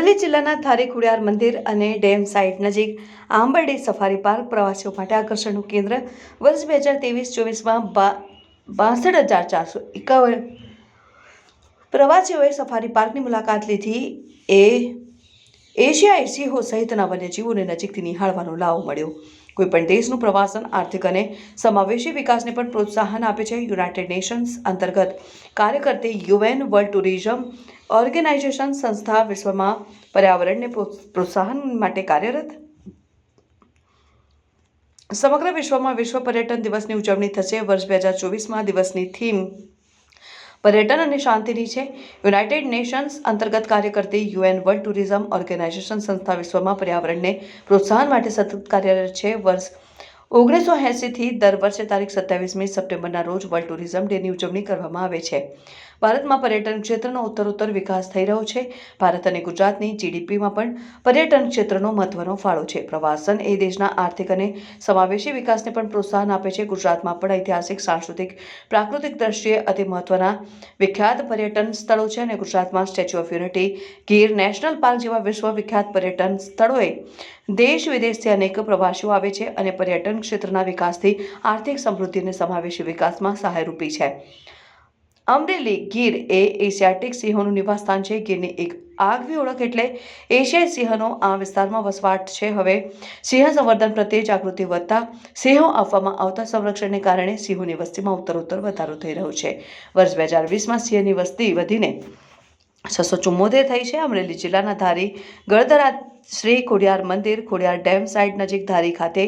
અમરેલી જિલ્લાના ધારી ખુડિયાર મંદિર અને ડેમ સાઇટ નજીક આંબરડી સફારી પાર્ક પ્રવાસીઓ માટે આકર્ષણનું કેન્દ્ર. વર્ષ બે હજાર ત્રેવીસ ચોવીસમાં બાસઠ હજાર ચારસો એકાવન પ્રવાસીઓએ સફારી પાર્કની મુલાકાત લીધી. એ એશિયાઈ સિંહો સહિતના વન્યજીવોને નજીકથી નિહાળવાનો લાવો મળ્યો. કોઈપણ દેશનું પ્રવાસન, આર્થિક અને સમાવેશી વિકાસને પણ પ્રોત્સાહન આપે છે યુનાઇટેડ નેશન્સ અંતર્ગત. કાર્ય કરતી યુએન વર્લ્ડ ટુરિઝમ ઓર્ગેનાઇઝેશન સંસ્થા વિશ્વમાં પર્યાવરણને પ્રોત્સાહન માટે કાર્યરત? સમગ્ર વિશ્વમાં વિશ્વ પર્યટન દિવસની ઉજવણી થશે. વર્ષ બે હજાર ચોવીસમાં દિવસની થીમ પર્યટન અને શાંતિની છે. યુનાઇટેડ નેશન્સ અંતર્ગત કાર્ય કરતી યુએન વર્લ્ડ ટુરિઝમ ઓર્ગેનાઇઝેશન સંસ્થા વિશ્વમાં પર્યાવરણને પ્રોત્સાહન માટે સતત કાર્યરત છે. વર્ષ ઓગણીસો એંસીથી દર વર્ષે તારીખ સત્યાવીસમી સપ્ટેમ્બરના રોજ વર્લ્ડ ટુરિઝમ ડેની ઉજવણી કરવામાં આવે છે. ભારતમાં પર્યટન ક્ષેત્રનો ઉત્તરોત્તર વિકાસ થઈ રહ્યો છે. ભારત અને ગુજરાતની જીડીપીમાં પણ પર્યટન ક્ષેત્રનો મહત્વનો ફાળો છે. પ્રવાસન એ દેશના આર્થિક અને સમાવેશી વિકાસને પણ પ્રોત્સાહન આપે છે. ગુજરાતમાં પણ ઐતિહાસિક, સાંસ્કૃતિક, પ્રાકૃતિક દ્રષ્ટિએ અતિ મહત્વના વિખ્યાત પર્યટન સ્થળો છે અને ગુજરાતમાં Statue of Unity, Gir, National Park જેવા વિશ્વ વિખ્યાત પર્યટન સ્થળોએ દેશ વિદેશથી અનેક પ્રવાસીઓ આવે છે અને પર્યટન ક્ષેત્રના વિકાસથી આર્થિક સમૃદ્ધિ અને સમાવેશી વિકાસમાં સહાયરૂપી છે. અમરેલી ગીર એ એશિયાટિક સિંહોનું નિવાસસ્થાન છે. ગીરની એક આગવી ઓળખ એટલે એશિયાઈ સિંહનો આ વિસ્તારમાં વસવાટ છે. હવે સિંહ સંવર્ધન પ્રત્યે જાગૃતિ વધતા સિંહો આપવામાં આવતા સંરક્ષણને કારણે સિંહોની વસ્તીમાં ઉત્તરોત્તર વધારો થઈ રહ્યો છે. વર્ષ બે હજાર વીસમાં સિંહની વસ્તી વધીને છસો ચુમ્મોતેર થઈ છે. અમરેલી જિલ્લાના ધારી ગળદરા શ્રી ખોડિયાર મંદિર, ખોડિયાર ડેમ સાઇડ નજીક ધારી ખાતે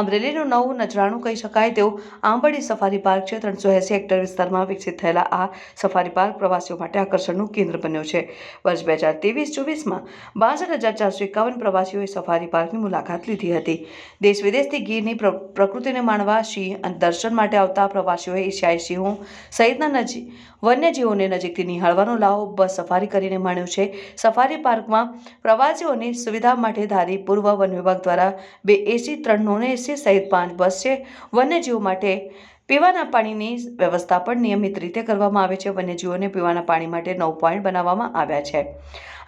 અમરેલીનું નવું નજરાણું કહી શકાય તેવું આંબડી સફારી પાર્ક છે. ત્રણસો એંસી હેક્ટર વિસ્તારમાં વિકસિત થયેલા આ સફારી પાર્ક પ્રવાસીઓ માટે આકર્ષણનું કેન્દ્ર બન્યો છે. વર્ષ બે હજાર ત્રેવીસ ચોવીસમાં બાસઠ હજાર ચારસો એકાવન પ્રવાસીઓએ સફારી પાર્કની મુલાકાત લીધી હતી. દેશ વિદેશથી ગીરની પ્રકૃતિને માણવા સિંહ દર્શન માટે આવતા પ્રવાસીઓએ એશિયાઈ સિંહો સહિતના નજીક વન્યજીવોને નજીકથી નિહાળવાનો લાવો બસ સફારી કરીને માણ્યો છે. સફારી પાર્કમાં પ્રવાસીઓની સુવિધા માટે ધારી પૂર્વ વન વિભાગ દ્વારા બે એસી ત્રણ નોન એસી સહિત પાંચ બસ છે. વન્યજીવો માટે પીવાના પાણીની વ્યવસ્થા પણ નિયમિત રીતે કરવામાં આવે છે. વન્યજીવોને પીવાના પાણી માટે નવ પોઈન્ટ બનાવવામાં આવ્યા છે.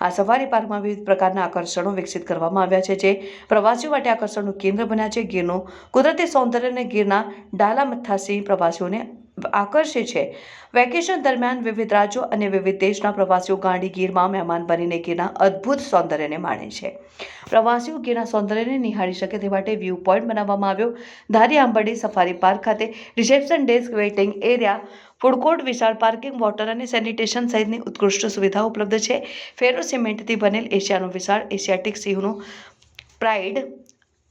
આ સફારી પાર્કમાં વિવિધ પ્રકારના આકર્ષણો વિકસિત કરવામાં આવ્યા છે, જે પ્રવાસીઓ માટે આકર્ષણનું કેન્દ્ર બન્યા છે. ગીરનું કુદરતી સૌંદર્ય અને ગીરના ડાલા મથ્થા સિંહ પ્રવાસીઓને આકર્ષે છે. વેકેશન દરમિયાન વિવિધ રાજ્યો અને વિવિધ દેશના પ્રવાસીઓ ગાંડી ગીરમાં મહેમાન બનીને ગીરના અદ્ભુત સૌંદર્યને માણે છે. પ્રવાસીઓ ગીરના સૌંદર્યને નિહાળી શકે તે માટે વ્યૂ પોઈન્ટ બનાવવામાં આવ્યો. ધારી આંબરડી સફારી પાર્ક ખાતે reception desk, waiting area, food court, વિશાળ પાર્કિંગ, વોટર અને સેનિટેશન સહિતની ઉત્કૃષ્ટ સુવિધાઓ ઉપલબ્ધ છે. ફેરો સિમેન્ટથી બનેલ એશિયાનું વિશાળ એશિયાટિક સિંહનું પ્રાઇડ,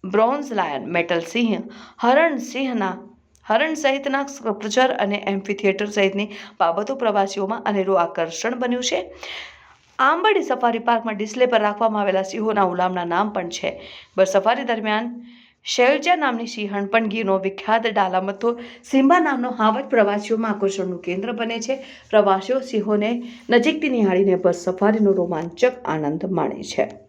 બ્રોન્ઝ લાયન, મેટલ સિંહ, હરણ સિંહના હરણ સહિતના સ્કલ્પચર અને એમ્ફી થિયેટર સહિતની બાબતો પ્રવાસીઓમાં અનેરું આકર્ષણ બન્યું છે. આંબડી સફારી પાર્કમાં ડિસ્પ્લે પર રાખવામાં આવેલા સિંહોના ઉલામના નામ પણ છે. બસ સફારી દરમિયાન શૈલજા નામની સિંહણ પણ ગીરનો વિખ્યાત ડાલામથો સિંબા નામનો હાવજ પ્રવાસીઓમાં આકર્ષણનું કેન્દ્ર બને છે. પ્રવાસીઓ સિંહોને નજીકથી નિહાળીને બસ સફારીનો રોમાંચક આનંદ માણે છે.